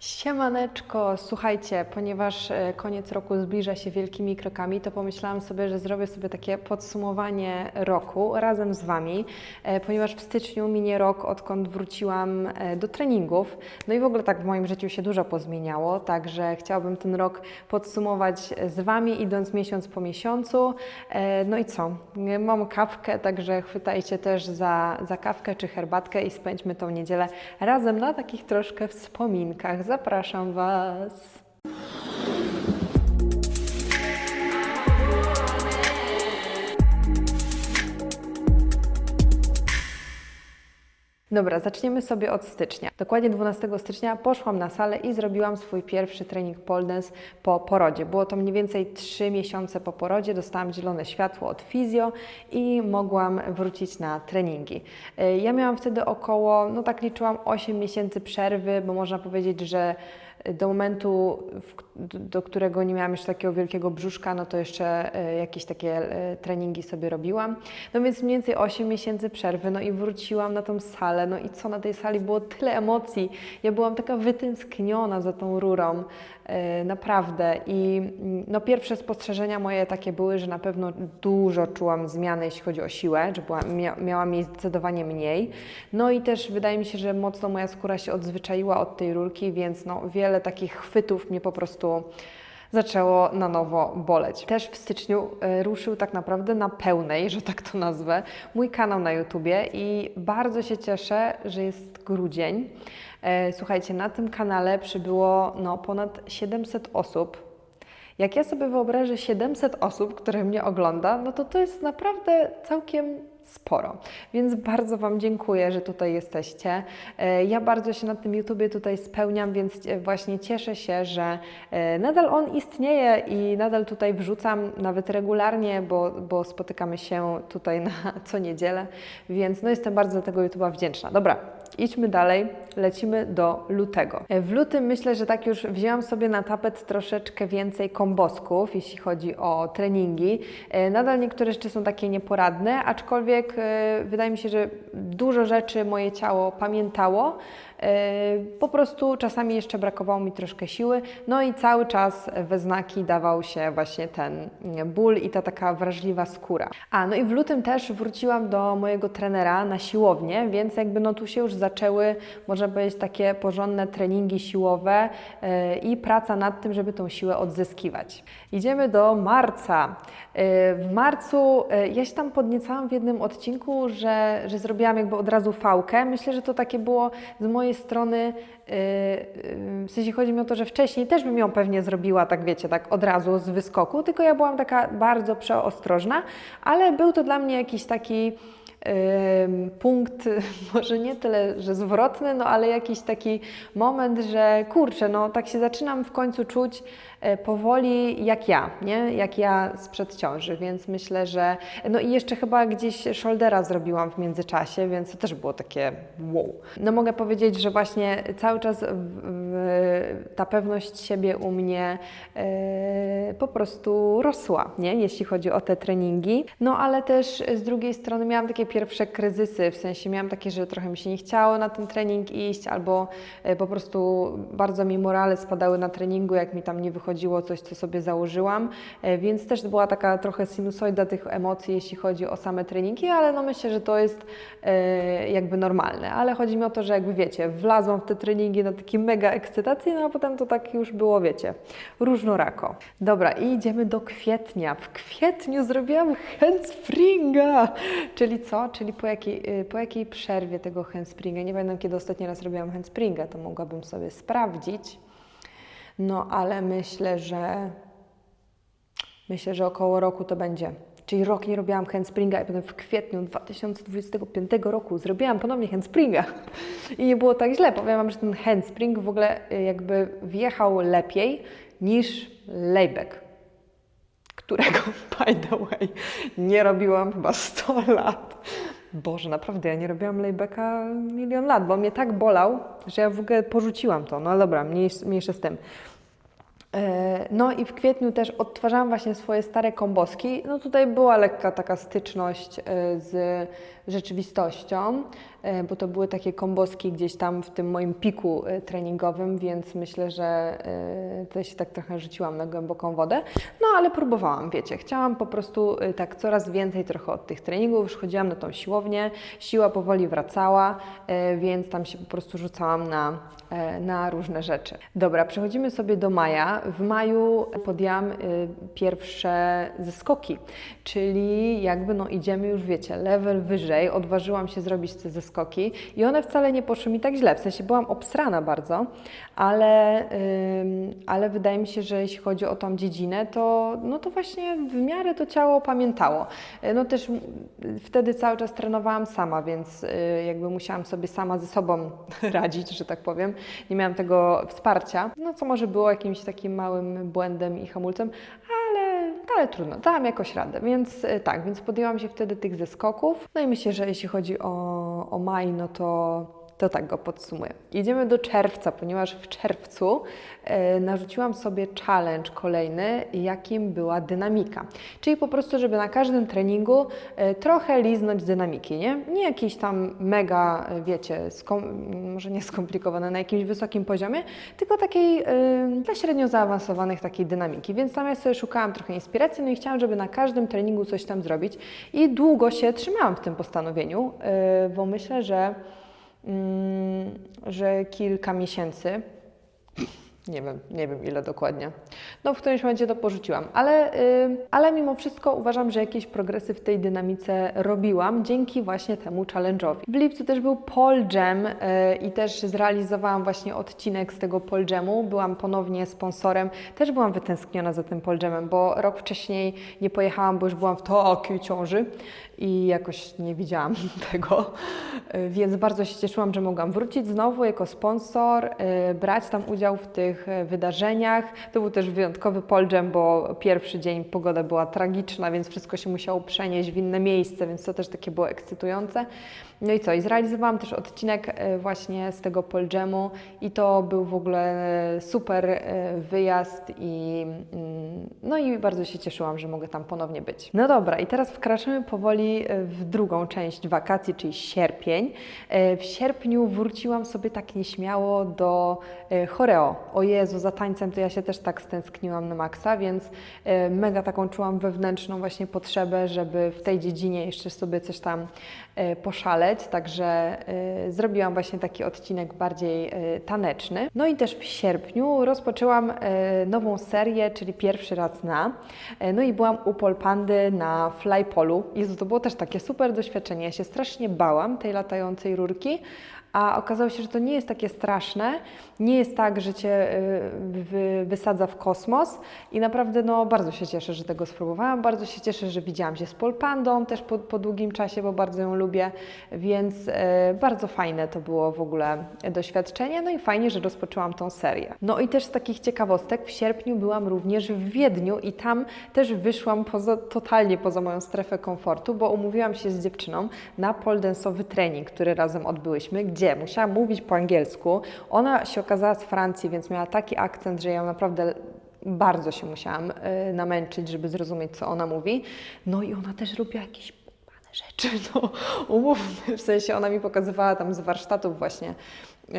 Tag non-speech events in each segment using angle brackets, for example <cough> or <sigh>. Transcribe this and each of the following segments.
Siemaneczko, słuchajcie, ponieważ e, koniec roku zbliża się wielkimi krokami, to pomyślałam sobie, że zrobię sobie takie podsumowanie roku razem z Wami, e, ponieważ w styczniu minie rok, odkąd wróciłam e, do treningów. No i w ogóle tak w moim życiu się dużo pozmieniało, także chciałabym ten rok podsumować z Wami, idąc miesiąc po miesiącu. No i co? Mam kawkę, także chwytajcie też za, za kawkę czy herbatkę i spędźmy tą niedzielę razem na takich troszkę wspominkach. Zapraszam Was. Dobra, zaczniemy sobie od stycznia. Dokładnie 12 stycznia poszłam na salę i zrobiłam swój pierwszy trening pole dance po porodzie. Było to mniej więcej 3 miesiące po porodzie, dostałam zielone światło od fizjo i mogłam wrócić na treningi. Y, Ja miałam wtedy około, no tak liczyłam, 8 miesięcy przerwy, bo można powiedzieć, że do momentu, w, do którego nie miałam jeszcze takiego wielkiego brzuszka, no to jeszcze e, jakieś takie e, treningi sobie robiłam. No więc mniej więcej 8 miesięcy przerwy, no i wróciłam na tą salę. No i co na tej sali było tyle emocji. Ja byłam taka wytęskniona za tą rurą, e, naprawdę. I mm, no pierwsze spostrzeżenia moje takie były, że na pewno dużo czułam zmiany, jeśli chodzi o siłę, że była, mia, miałam jej zdecydowanie mniej. No i też wydaje mi się, że mocno moja skóra się odzwyczaiła od tej rurki, więc no wiele takich chwytów mnie po prostu zaczęło na nowo boleć. Też w styczniu e, ruszył tak naprawdę na pełnej, że tak to nazwę, mój kanał na YouTubie i bardzo się cieszę, że jest grudzień. E, Słuchajcie, na tym kanale przybyło no, ponad 700 osób. Jak ja sobie wyobrażę 700 osób, które mnie ogląda, no to to jest naprawdę całkiem sporo. Więc bardzo Wam dziękuję, że tutaj jesteście. E, Ja bardzo się na tym YouTubie tutaj spełniam, więc e, właśnie cieszę się, że e, nadal on istnieje i nadal tutaj wrzucam nawet regularnie, bo, bo spotykamy się tutaj na <laughs> co niedzielę, więc no jestem bardzo za tego YouTuba wdzięczna. Dobra, idźmy dalej, lecimy do lutego. W lutym myślę, że tak już wzięłam sobie na tapet troszeczkę więcej kombosków, jeśli chodzi o treningi. Nadal niektóre rzeczy są takie nieporadne, aczkolwiek e, wydaje mi się, że dużo rzeczy moje ciało pamiętało. E, Po prostu czasami jeszcze brakowało mi troszkę siły, no i cały czas we znaki dawał się właśnie ten ból i ta taka wrażliwa skóra. A no i w lutym też wróciłam do mojego trenera na siłownię, więc jakby no tu się już zaczęły, można powiedzieć, takie porządne treningi siłowe e, i praca nad tym, żeby tą siłę odzyskiwać. Idziemy do marca. E, W marcu ja się tam podniecałam w jednym odcinku, że, że zrobiłam jakby od razu fałkę. Myślę, że to takie było z mojej strony, e, e, w sensie chodzi mi o to, że wcześniej też bym ją pewnie zrobiła, tak wiecie, tak od razu z wyskoku, tylko ja byłam taka bardzo przeostrożna, ale był to dla mnie jakiś taki punkt, <laughs> może nie tyle, że zwrotny, no ale jakiś taki moment, że kurczę, no tak się zaczynam w końcu czuć e, powoli jak ja, nie? Jak ja sprzed ciąży, więc myślę, że no i jeszcze chyba gdzieś shouldera zrobiłam w międzyczasie, więc to też było takie wow. No mogę powiedzieć, że właśnie cały czas w, w, ta pewność siebie u mnie e, po prostu rosła, nie? Jeśli chodzi o te treningi. No ale też z drugiej strony miałam takie pierwsze kryzysy, w sensie miałam takie, że trochę mi się nie chciało na ten trening iść, albo e, po prostu bardzo mi morale spadały na treningu, jak mi tam nie wychodziło coś, co sobie założyłam, E, więc też była taka trochę sinusoida tych emocji, jeśli chodzi o same treningi, ale no myślę, że to jest e, jakby normalne, ale chodzi mi o to, że jakby wiecie, wlazłam w te treningi na taki mega ekscytacji, no a potem to tak już było, wiecie, różnorako. Dobra, i idziemy do kwietnia. W kwietniu zrobiłam handspringa, czyli co? Czyli po jakiej, y, po jakiej przerwie tego handspringa? Nie pamiętam, kiedy ostatni raz robiłam handspringa, to mogłabym sobie sprawdzić. No, ale myślę, że myślę, że około roku to będzie. Czyli rok nie robiłam handspringa i potem w kwietniu 2025 roku zrobiłam ponownie handspringa. I nie było tak źle. Powiem Wam, że ten handspring w ogóle y, jakby wjechał lepiej niż layback którego, <laughs> by the way, nie robiłam chyba 100 lat. Boże, naprawdę, ja nie robiłam laybacka milion lat, bo mnie tak bolał, że ja w ogóle porzuciłam to. No dobra, mniejsze z tym. E, No i w kwietniu też odtwarzałam właśnie swoje stare komboski. No tutaj była lekka taka styczność e, z rzeczywistością. E, bo to były takie komboski gdzieś tam w tym moim piku e, treningowym, więc myślę, że e, tutaj się tak trochę rzuciłam na głęboką wodę. No ale próbowałam, wiecie, chciałam po prostu tak coraz więcej trochę od tych treningów, już chodziłam na tą siłownię, siła powoli wracała, więc tam się po prostu rzucałam na, na różne rzeczy. Dobra, przechodzimy sobie do maja. W maju podjęłam pierwsze zeskoki, czyli jakby no idziemy już, wiecie, level wyżej, odważyłam się zrobić te zeskoki i one wcale nie poszły mi tak źle, w sensie byłam obsrana bardzo, ale, ale wydaje mi się, że jeśli chodzi o tą dziedzinę, to, no to właśnie w miarę to ciało pamiętało. E, No też wtedy cały czas trenowałam sama, więc y, jakby musiałam sobie sama ze sobą <laughs> radzić, że tak powiem. Nie miałam tego wsparcia, no co może było jakimś takim małym błędem i hamulcem, ale, ale trudno, dałam jakoś radę, więc y, tak, więc podjęłam się wtedy tych zeskoków. No i myślę, że jeśli chodzi o, o maj, no to, to tak go podsumuję. Jedziemy do czerwca, ponieważ w czerwcu e, narzuciłam sobie challenge kolejny, jakim była dynamika. Czyli po prostu, żeby na każdym treningu e, trochę liznąć dynamiki, nie? Nie jakiś tam mega, e, wiecie, może nie skomplikowane na jakimś wysokim poziomie, tylko takiej e, dla średnio zaawansowanych takiej dynamiki. Więc tam ja sobie szukałam trochę inspiracji, no i chciałam, żeby na każdym treningu coś tam zrobić. I długo się trzymałam w tym postanowieniu, e, bo myślę, że że kilka miesięcy. Nie wiem, nie wiem ile dokładnie. No w którymś momencie to porzuciłam, ale, y, ale mimo wszystko uważam, że jakieś progresy w tej dynamice robiłam dzięki właśnie temu challenge'owi. W lipcu też był Pole Jam y, i też zrealizowałam właśnie odcinek z tego Pole Jamu. Byłam ponownie sponsorem. Też byłam wytęskniona za tym Pole Jamem, bo rok wcześniej nie pojechałam, bo już byłam w takiej ciąży i jakoś nie widziałam <laughs> tego, Y, więc bardzo się cieszyłam, że mogłam wrócić znowu jako sponsor, y, brać tam udział w tych y, wydarzeniach. To był też wyjątkowy polżem, bo pierwszy dzień pogoda była tragiczna, więc wszystko się musiało przenieść w inne miejsce, więc to też takie było ekscytujące. No i co? I zrealizowałam też odcinek y, właśnie z tego poldżemu i to był w ogóle y, super wyjazd i mm, no i bardzo się cieszyłam, że mogę tam ponownie być. No dobra, i teraz wkraczamy powoli w drugą część wakacji, czyli sierpień. W sierpniu wróciłam sobie tak nieśmiało do choreo. O Jezu, za tańcem to ja się też tak stęskniłam na maksa, więc y, mega taką czułam wewnętrzną właśnie potrzebę, żeby w tej dziedzinie jeszcze sobie coś tam y, poszaleć, także y, zrobiłam właśnie taki odcinek bardziej taneczny. No i też w sierpniu rozpoczęłam nową serię, czyli pierwszy raz na. No i byłam u Polpandy na flypolu. Jezu, to było też takie super doświadczenie. Ja się strasznie bałam tej latającej rurki, a okazało się, że to nie jest takie straszne. Nie jest tak, że cię y, wy, wysadza w kosmos i naprawdę no, bardzo się cieszę, że tego spróbowałam. Bardzo się cieszę, że widziałam się z Polpandą też po, po długim czasie, bo bardzo ją lubię, więc y, bardzo fajne to było w ogóle doświadczenie. No i fajnie, że rozpoczęłam tą serię. No i też z takich ciekawostek w sierpniu byłam również w Wiedniu i tam też wyszłam poza, totalnie poza moją strefę komfortu, bo umówiłam się z dziewczyną na poldensowy trening, który razem odbyłyśmy, gdzie musiałam mówić po angielsku. Ona się okazała z Francji, więc miała taki akcent, że ja naprawdę bardzo się musiałam y, namęczyć, żeby zrozumieć, co ona mówi. No i ona też robiła jakieś rzeczy, <laughs> no umówmy, w sensie ona mi pokazywała tam z warsztatów właśnie y,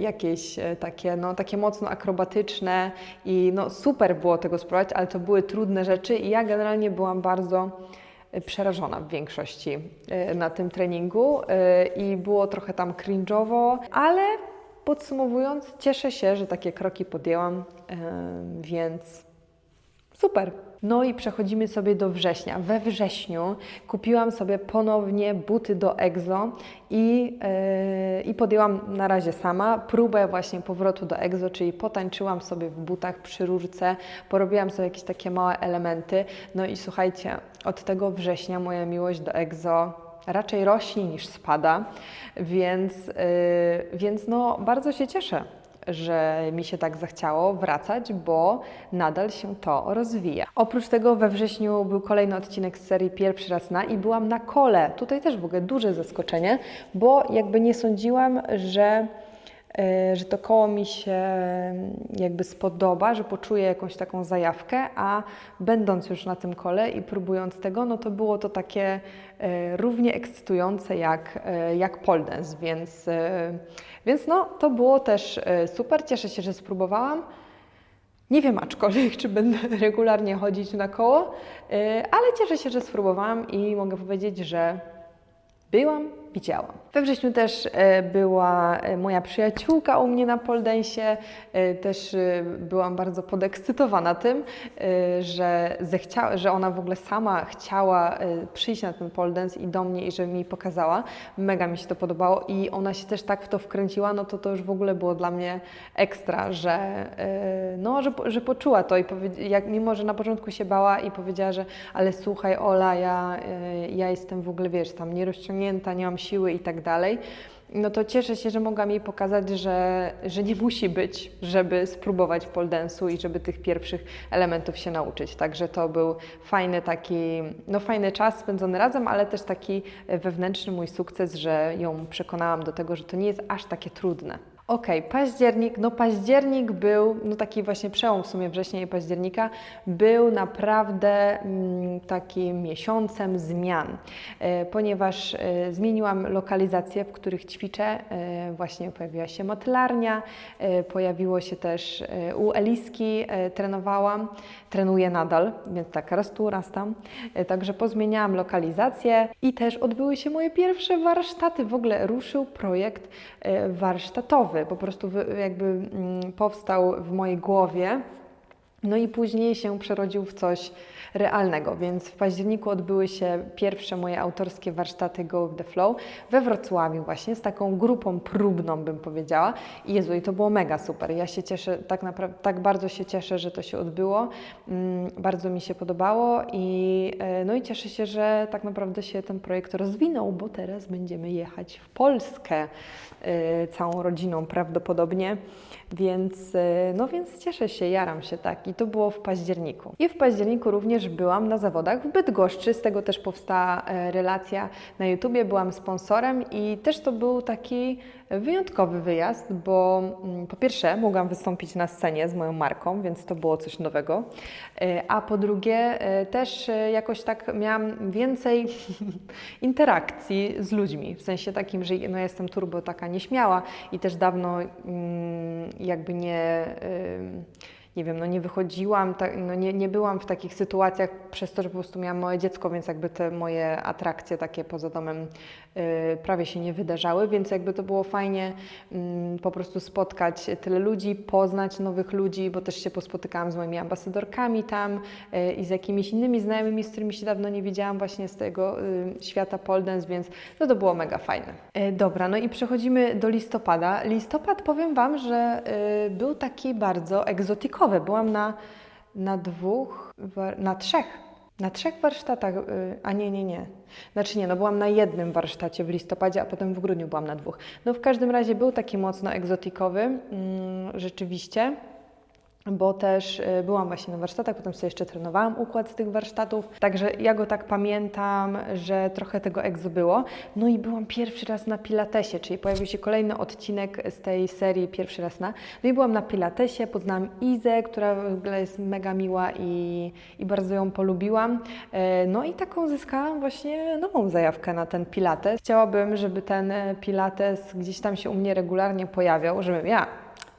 jakieś y, takie, no, takie mocno akrobatyczne i no super było tego spróbować, ale to były trudne rzeczy i ja generalnie byłam bardzo przerażona w większości y, na tym treningu y, i było trochę tam cringe'owo, ale podsumowując, cieszę się, że takie kroki podjęłam, y, więc super. No i przechodzimy sobie do września. We wrześniu kupiłam sobie ponownie buty do EXO i, yy, i podjęłam na razie sama próbę właśnie powrotu do EXO, czyli potańczyłam sobie w butach przy rurce, porobiłam sobie jakieś takie małe elementy. No i słuchajcie, od tego września moja miłość do EXO raczej rośnie niż spada, więc, yy, więc no bardzo się cieszę że mi się tak zachciało wracać, bo nadal się to rozwija. Oprócz tego we wrześniu był kolejny odcinek z serii Pierwszy raz na i byłam na kole. Tutaj też w ogóle duże zaskoczenie, bo jakby nie sądziłam, że że to koło mi się mm, jakby spodoba, że poczuję jakąś taką zajawkę, a będąc już na tym kole i próbując tego, no to było to takie e, równie ekscytujące jak, e, jak pole dance, więc, e, więc no to było też e, super, cieszę się, że spróbowałam. Nie wiem aczkolwiek, czy będę <laughs> regularnie chodzić na koło, e, ale cieszę się, że spróbowałam i mogę powiedzieć, że byłam, widziałam. We wrześniu też e, była e, moja przyjaciółka u mnie na poldensie. E, Też byłam bardzo podekscytowana tym, że, że ona w ogóle sama chciała przyjść na ten poldens i do mnie i że mi pokazała. Mega mi się to podobało i ona się też tak w to wkręciła, no to to już w ogóle było dla mnie ekstra, że, no, że, że poczuła to i jak, mimo, że na początku się bała i powiedziała, że ale słuchaj Ola, ja, ja jestem w ogóle, wiesz, tam nierozciągnięta, nie mam siły i tak dalej, no to cieszę się, że mogłam jej pokazać, że, że nie musi być, żeby spróbować pole dance'u i żeby tych pierwszych elementów się nauczyć. Także to był fajny taki, no fajny czas spędzony razem, ale też taki wewnętrzny mój sukces, że ją przekonałam do tego, że to nie jest aż takie trudne. Okej, październik. No październik był, no taki właśnie przełom w sumie września i października, był naprawdę mm, takim miesiącem zmian, e, ponieważ e, zmieniłam lokalizacje, w których ćwiczę. E, właśnie pojawiła się motylarnia, pojawiło się też u Eliski, trenowałam, trenuję nadal, więc tak raz tu, raz tam. Także pozmieniałam lokalizację i też odbyły się moje pierwsze warsztaty. W ogóle ruszył projekt warsztatowy, po prostu jakby mm, powstał w mojej głowie. No i później się przerodził w coś realnego, więc w październiku odbyły się pierwsze moje autorskie warsztaty Go with the Flow we Wrocławiu właśnie z taką grupą próbną bym powiedziała. I Jezu, i to było mega super. Ja się cieszę, tak naprawdę, tak bardzo się cieszę, że to się odbyło. Mm, bardzo mi się podobało i e, no i cieszę się, że tak naprawdę się ten projekt rozwinął, bo teraz będziemy jechać w Polskę e, całą rodziną prawdopodobnie. Więc, e, no więc cieszę się, jaram się tak. I to było w październiku. I w październiku również byłam na zawodach w Bydgoszczy, z tego też powstała e, relacja na YouTubie, byłam sponsorem i też to był taki wyjątkowy wyjazd, bo mm, po pierwsze mogłam wystąpić na scenie z moją marką, więc to było coś nowego, E, a po drugie e, też jakoś tak miałam więcej <laughs> interakcji z ludźmi, w sensie takim, że no, jestem turbo taka nieśmiała i też dawno mm, jakby nie... nie wiem, no nie wychodziłam, no nie, nie byłam w takich sytuacjach przez to, że po prostu miałam małe dziecko, więc jakby te moje atrakcje takie poza domem y, prawie się nie wydarzały, więc jakby to było fajnie mm, po prostu spotkać tyle ludzi, poznać nowych ludzi, bo też się pospotykałam z moimi ambasadorkami tam y, i z jakimiś innymi znajomymi, z którymi się dawno nie widziałam właśnie z tego y, świata pole więc no to było mega fajne. Y, dobra, no i przechodzimy do listopada. Listopad powiem Wam, że był taki bardzo egzotikowy. Byłam na, na dwóch, na trzech, na trzech warsztatach, y, a nie, nie, nie. Znaczy nie, no byłam na jednym warsztacie w listopadzie, a potem w grudniu byłam na dwóch. No w każdym razie był taki mocno egzotikowy, mm, rzeczywiście bo też y, byłam właśnie na warsztatach, potem sobie jeszcze trenowałam układ z tych warsztatów, także ja go tak pamiętam, że trochę tego egzo było. No i byłam pierwszy raz na pilatesie, czyli pojawił się kolejny odcinek z tej serii pierwszy raz na. No i byłam na pilatesie, poznałam Izę, która w ogóle jest mega miła i, i bardzo ją polubiłam. E, No i taką zyskałam właśnie nową zajawkę na ten pilates. Chciałabym, żeby ten e, pilates gdzieś tam się u mnie regularnie pojawiał, żebym ja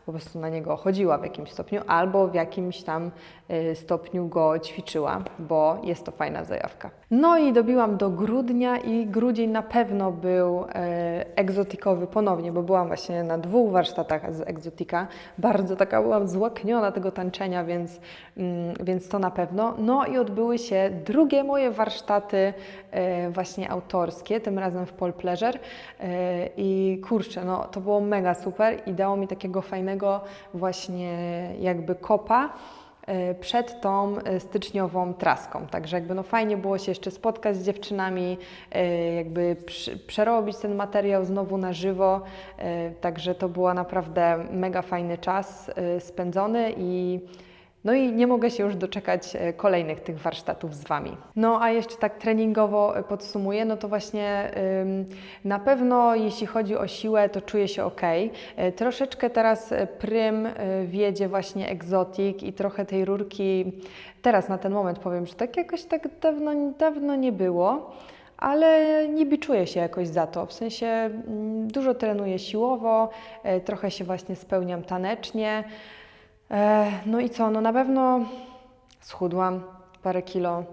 po prostu na niego chodziła w jakimś stopniu, albo w jakimś tam y, stopniu go ćwiczyła, bo jest to fajna zajawka. No i dobiłam do grudnia i grudzień na pewno był e, egzotikowy ponownie, bo byłam właśnie na dwóch warsztatach z egzotika. Bardzo taka byłam złakniona tego tańczenia, więc, mm, więc to na pewno. No i odbyły się drugie moje warsztaty e, właśnie autorskie, tym razem w Pole Pleasure i kurczę, no to było mega super i dało mi takiego fajnego właśnie jakby kopa e, przed tą e, styczniową traską. Także jakby no fajnie było się jeszcze spotkać z dziewczynami, e, jakby przerobić ten materiał znowu na żywo. Także to był naprawdę mega fajny czas spędzony i No i nie mogę się już doczekać e, kolejnych tych warsztatów z Wami. No a jeszcze tak treningowo e, podsumuję, no to właśnie na pewno jeśli chodzi o siłę, to czuję się ok. E, Troszeczkę teraz prym wiedzie właśnie egzotik i trochę tej rurki, teraz na ten moment powiem, że tak jakoś tak dawno, dawno nie było. Ale nie biczuję się jakoś za to. W sensie mm, dużo trenuję siłowo, trochę się właśnie spełniam tanecznie. E, No i co? No na pewno schudłam parę kilo.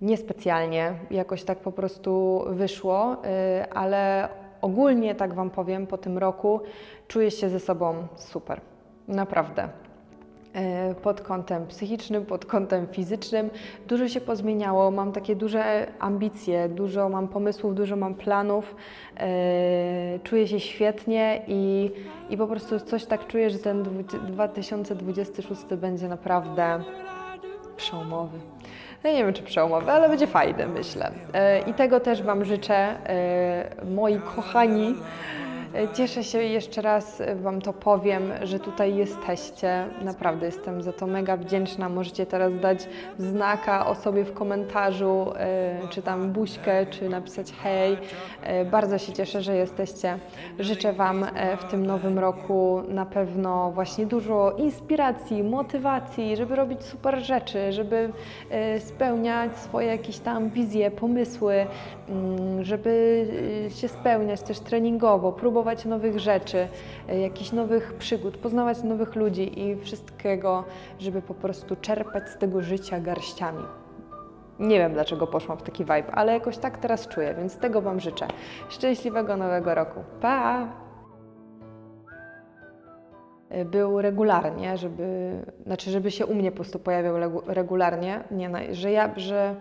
Niespecjalnie, jakoś tak po prostu wyszło, y, ale ogólnie tak Wam powiem, po tym roku czuję się ze sobą super. Naprawdę. E, Pod kątem psychicznym, pod kątem fizycznym dużo się pozmieniało. Mam takie duże ambicje, dużo mam pomysłów, dużo mam planów. E, Czuję się świetnie i, i po prostu coś tak czuję, że ten dwu- 2026 będzie naprawdę przełomowy. Ja nie wiem, czy przełomowy, ale będzie fajny, myślę. E, I tego też Wam życzę, moi kochani. E, Cieszę się jeszcze raz e, Wam to powiem, że tutaj jesteście. Naprawdę jestem za to mega wdzięczna. Możecie teraz dać znaka o sobie w komentarzu, e, czy tam buźkę, czy napisać hej. Bardzo się cieszę, że jesteście. Życzę Wam w tym nowym roku na pewno właśnie dużo inspiracji, motywacji, żeby robić super rzeczy, żeby spełniać swoje jakieś tam wizje, pomysły, mm, żeby się spełniać też treningowo, próbować nowych rzeczy, e, jakichś nowych przygód, poznawać nowych ludzi i wszystkiego, żeby po prostu czerpać z tego życia garściami. Nie wiem dlaczego poszłam w taki vibe, ale jakoś tak teraz czuję, więc tego Wam życzę. Szczęśliwego nowego roku. Pa! Był regularnie, żeby, znaczy, żeby się u mnie po prostu pojawiał regularnie, nie, na- że ja, że